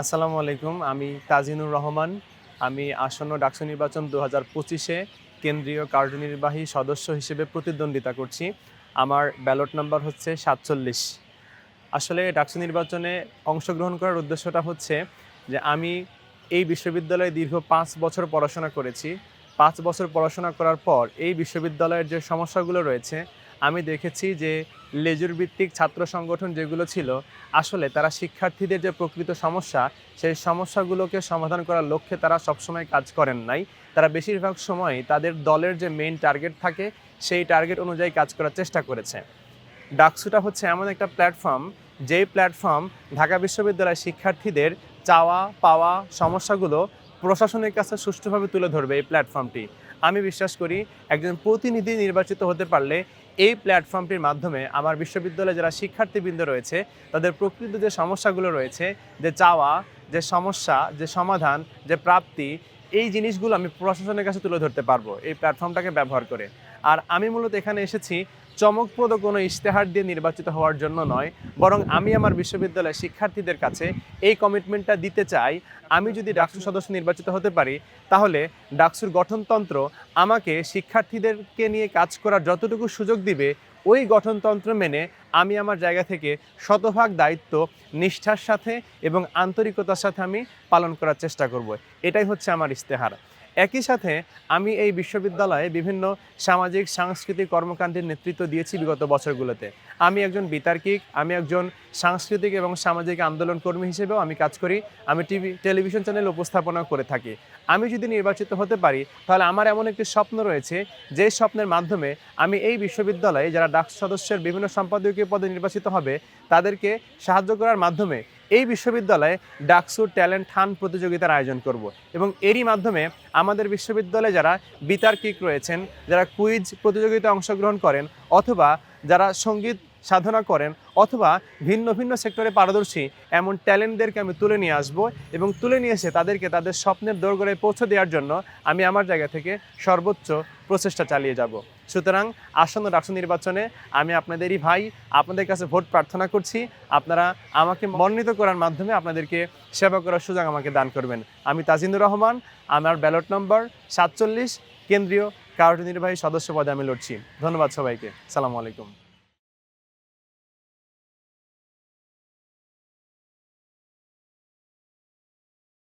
আসসালামু আলাইকুম, আমি তাজিনুর রহমান। আমি আসন্ন ডাকসু নির্বাচন দু হাজার পঁচিশে কেন্দ্রীয় কার্যনির্বাহী সদস্য হিসেবে প্রতিদ্বন্দ্বিতা করছি। আমার ব্যালট নাম্বার হচ্ছে সাতচল্লিশ। আসলে ডাকসু নির্বাচনে অংশগ্রহণ করার উদ্দেশ্যটা হচ্ছে যে আমি এই বিশ্ববিদ্যালয়ে দীর্ঘ পাঁচ বছর পড়াশোনা করেছি। পাঁচ বছর পড়াশোনা করার পর এই বিশ্ববিদ্যালয়ের যে সমস্যাগুলো রয়েছে আমি দেখেছি যে লেজুর ভিত্তিক ছাত্র সংগঠন যেগুলো ছিল, আসলে তারা শিক্ষার্থীদের যে প্রকৃত সমস্যা, সেই সমস্যাগুলোকে সমাধান করার লক্ষ্যে তারা সবসময় কাজ করেন নাই। তারা বেশিরভাগ সময় তাদের দলের যে মেইন টার্গেট থাকে, সেই টার্গেট অনুযায়ী কাজ করার চেষ্টা করেছে। ডাকসুটা হচ্ছে এমন একটা প্ল্যাটফর্ম যেই প্ল্যাটফর্ম ঢাকা বিশ্ববিদ্যালয়ের শিক্ষার্থীদের চাওয়া, পাওয়া সমস্যাগুলো প্রশাসনের কাছে সুষ্ঠুভাবে তুলে ধরবে এই প্ল্যাটফর্মটি আমি বিশ্বাস করি একজন প্রতিনিধি নির্বাচিত হতে পারলে এই প্ল্যাটফর্মটির মাধ্যমে আমার বিশ্ববিদ্যালয়ে যারা শিক্ষার্থীবৃন্দ রয়েছে, তাদের প্রকৃত যে সমস্যাগুলো রয়েছে, যে চাওয়া, যে সমস্যা, যে সমাধান, যে প্রাপ্তি, এই জিনিসগুলো আমি প্রশাসনের কাছে তুলে ধরতে পারব এই প্ল্যাটফর্মটাকে ব্যবহার করে। আর আমি মূলত এখানে এসেছি চমকপ্রদ কোনো ইশতেহার দিয়ে নির্বাচিত হওয়ার জন্য নয়, বরং আমি আমার বিশ্ববিদ্যালয়ের শিক্ষার্থীদের কাছে এই কমিটমেন্টটা দিতে চাই। আমি যদি ডাকসু সদস্য নির্বাচিত হতে পারি, তাহলে ডাকসুর গঠনতন্ত্র আমাকে শিক্ষার্থীদেরকে নিয়ে কাজ করার যতটুকু সুযোগ দিবে, ওই গঠনতন্ত্র মেনে আমি আমার জায়গা থেকে শতভাগ দায়িত্ব, নিষ্ঠার সাথে এবং আন্তরিকতার সাথে আমি পালন করার চেষ্টা করব। এটাই হচ্ছে আমার ইশতেহার। একই সাথে আমি এই বিশ্ববিদ্যালয়ে বিভিন্ন সামাজিক, সাংস্কৃতিক কর্মকাণ্ডের নেতৃত্ব দিয়েছি বিগত বছরগুলোতে। আমি একজন বিতার্কিক, আমি একজন সাংস্কৃতিক এবং সামাজিক আন্দোলন কর্মী হিসেবেও আমি কাজ করি, আমি টিভি, টেলিভিশন চ্যানেল উপস্থাপনা করে থাকি। আমি যদি নির্বাচিত হতে পারি, তাহলে আমার এমন একটি স্বপ্ন রয়েছে, যে স্বপ্নের মাধ্যমে আমি এই বিশ্ববিদ্যালয়ে যারা ডাক সদস্যের বিভিন্ন সম্পাদকীয় পদে নির্বাচিত হবে, তাদেরকে সাহায্য করার মাধ্যমে এই বিশ্ববিদ্যালয়ে ডাকসু ট্যালেন্ট হান প্রতিযোগিতার আয়োজন করব এবং এরই মাধ্যমে আমাদের বিশ্ববিদ্যালয়ে যারা বিতার্কিক রয়েছেন, যারা কুইজ প্রতিযোগিতায় অংশগ্রহণ করেন অথবা যারা সংগীত সাধনা করেন অথবা ভিন্ন ভিন্ন সেক্টরে পারদর্শী এমন ট্যালেন্টদেরকে আমি তুলে নিয়ে আসব এবং তুলে নিয়ে এসে তাদেরকে তাদের স্বপ্নের দোরগোড়ায় পৌঁছে দেওয়ার জন্য আমি আমার জায়গা থেকে সর্বোচ্চ প্রচেষ্টা চালিয়ে যাব। সুতরাং আসন্ন রাষ্ট্র নির্বাচনে আমি আপনাদেরই ভাই, আপনাদের কাছে ভোট প্রার্থনা করছি। আপনারা আমাকে মনোনীত করার মাধ্যমে আপনাদেরকে সেবা করার সুযোগ আমাকে দান করবেন। আমি তাজিন্দুর রহমান, আমার ব্যালট নম্বর সাতচল্লিশ, কেন্দ্রীয় কার্যনির্বাহী সদস্য পদে আমি লড়ছি। ধন্যবাদ সবাইকে। সালামু আলাইকুম।